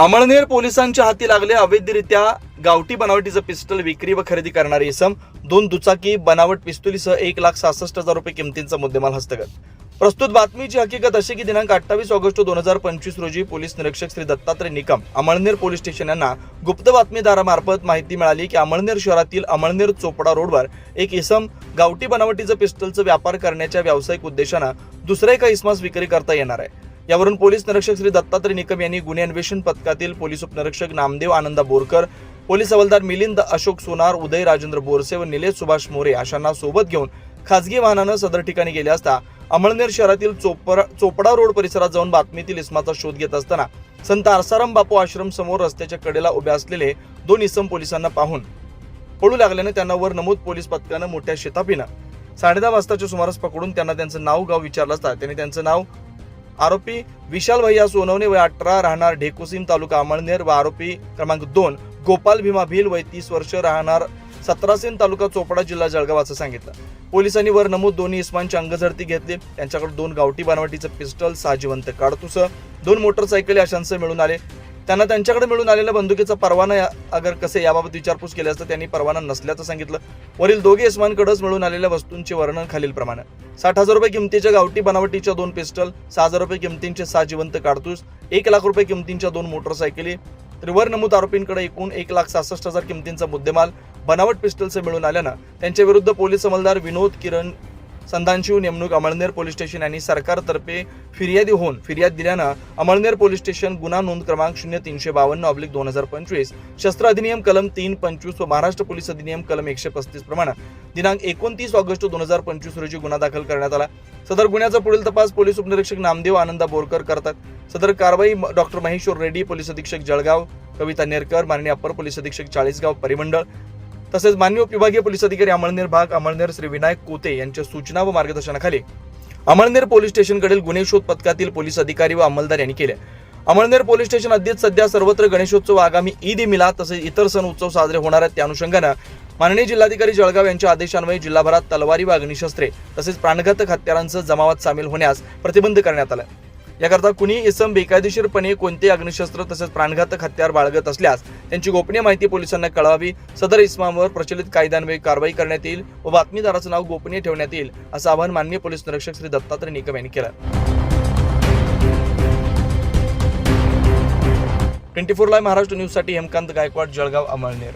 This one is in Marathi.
अमळनेर पोलिसांच्या हाती लागले अवैधरित्या गावठी बनावटीचं पिस्टल विक्री व खरेदी करणारे इसम दोन दुचाकी बनावट पिस्तुलीसह एक लाख सहासष्ट हजार रुपये किमतींचा मुद्देमाल हस्तगत. प्रस्तुत बातमीची हकीकत अशी की दिनांक अठ्ठावीस ऑगस्ट दोन हजार पंचवीस रोजी पोलीस निरीक्षक श्री दत्तात्रय निकम अमळनेर पोलीस स्टेशन यांना गुप्त बातमीदारामार्फत माहिती मिळाली की अमळनेर शहरातील अमळनेर चोपडा रोडवर एक इसम गावठी बनावटीचं पिस्टलचं व्यापार करण्याच्या व्यावसायिक उद्देशानं दुसऱ्या एका इसमास विक्री करता येणार आहे. यावरून पोलीस निरीक्षक श्री दत्तात्रय निकम यांनी गुन्हे अन्वेषण पथकातील पोलीस उपनिरीक्षक नामदेव आनंदा बोरकर पोलीस हवालदार मिलिंद अशोक सोनार उदय राजेंद्र बोरसे व निलेश सुभाष मोरे अशांना सोबत घेऊन खासगी वाहनानं सदर ठिकाणी गेले असता अमळनेर शहरातील चोपर चोपडा रोड परिसरात जाऊन बातमीतील इसमाचा शोध घेत असताना संत आसाराम बापू आश्रम समोर रस्त्याच्या कडेला उभे असलेले दोन इसम पोलिसांना पाहून पळू लागल्याने त्यांना वर नमूद पोलीस पथकानं मोठ्या शेतापीनं. साडेदहा वाजताच्या सुमारास पकडून त्यांना त्यांचं नाव गाव विचारलं असता. त्यांनी त्यांचं नाव आरोपी विशाल भैया सोनवणे वय अठरा राहणार ढेकुसीम तालुका अमळनेर व आरोपी क्रमांक दोन गोपाल भीमा भिल वय तीस वर्ष राहणार सतरासेन तालुका चोपडा जिल्हा जळगाव असं सांगितलं. पोलिसांनी वर नमूद दोन्ही इस्मानची अंगझडती घेतली. त्यांच्याकडे दोन गावठी बनावटीचं पिस्टल सहा जिवंत दोन मोटरसायकली अशांसह मिळून आले. त्यांना त्यांच्याकडे मिळून आलेल्या बंदुकीचा परवाना या- अगर कसे याबाबत विचारपूस केली असता त्यांनी परवाना नसल्याचं सांगितलं. वरील दोघे इस्मांकडेच मिळून आलेल्या वस्तूंचे वर्णन खालीलप्रमाणे साठ हजार रुपये किमतीच्या गावठी बनावटीच्या दोन पिस्टल सहा हजार रुपये किमतींचे सहा जिवंत काडतूस एक लाख रुपये किमतींच्या दोन मोटरसायकली त्रिवर नमूद आरोपींकडे एकूण एक लाख सहासष्ट हजार किमतींचा मुद्देमाल बनावट पिस्टलचं मिळून आल्यानं त्यांच्या विरुद्ध पोलीस अंमलदार विनोद किरण संधानशिव नेमणूक अमळनेर पोलीस स्टेशन यांनी सरकारतर्फे फिर्यादी होऊन फिर्याद दिल्यानं अमळनेर पोलीस स्टेशन गुन्हा नोंद क्रमांक शून्य तीनशे बावन्न ऑब्लिक दोन हजार पंचवीस शस्त्र अधिनियम कलम तीन पंचवीस व महाराष्ट्र पोलीस अधिनियम कलम एकशे पस्तीस प्रमाणे दिनांक एकोणतीस ऑगस्ट दोन हजार पंचवीस रोजी गुन्हा दाखल करण्यात आला. सदर गुन्ह्याचा पुढील तपास पोलीस उपनिरीक्षक नामदेव आनंदा बोरकर करतात. सदर कारवाई डॉक्टर महेश्वर रेड्डी पोलीस अधीक्षक जळगाव कविता नेरकर माननीय अप्पर पोलीस अधीक्षक चाळीसगाव परिमंडळ तसेच मान्य विभागीय पोलीस अधिकारी अमळनेर भाग अमळनेर श्री विनायक कोते यांच्या सूचना व मार्गदर्शनाखाली अमळनेर पोलीस स्टेशनकडील गुन्हे शोध पथकातील पोलीस अधिकारी व अंमलदार यांनी केले. अमळनेर पोलीस स्टेशन अध्यक्ष सध्या सर्वत्र गणेशोत्सव आगामी ईद मिला तसेच इतर सण उत्सव साजरे होणार आहेत. त्या अनुषंगानं माननीय जिल्हाधिकारी जळगाव यांच्या आदेशान्वये जिल्हाभरात तलवारी व अग्निशस्त्रे तसेच प्राणघातक हत्यारांचं जमावात सामील होण्यास प्रतिबंध करण्यात आला याकरता कुणी इसम बेकायदेशीरपणे कोणते अग्निशस्त्र तसेच प्राणघातक हत्यार बाळगत असल्यास त्यांची गोपनीय माहिती पोलिसांना कळवावी. सदर इस्मावर प्रचलित कायद्यान्वये कारवाई करण्यात येईल व बातमीदाराचं नाव गोपनीय ठेवण्यात येईल असं आवाहन माननीय पोलीस निरीक्षक श्री दत्तात्रय निकम यांनी केलं. ट्वेंटी फोर लाईव्ह महाराष्ट्र न्यूजसाठी हेमकांत गायकवाड जळगाव अमळनेर.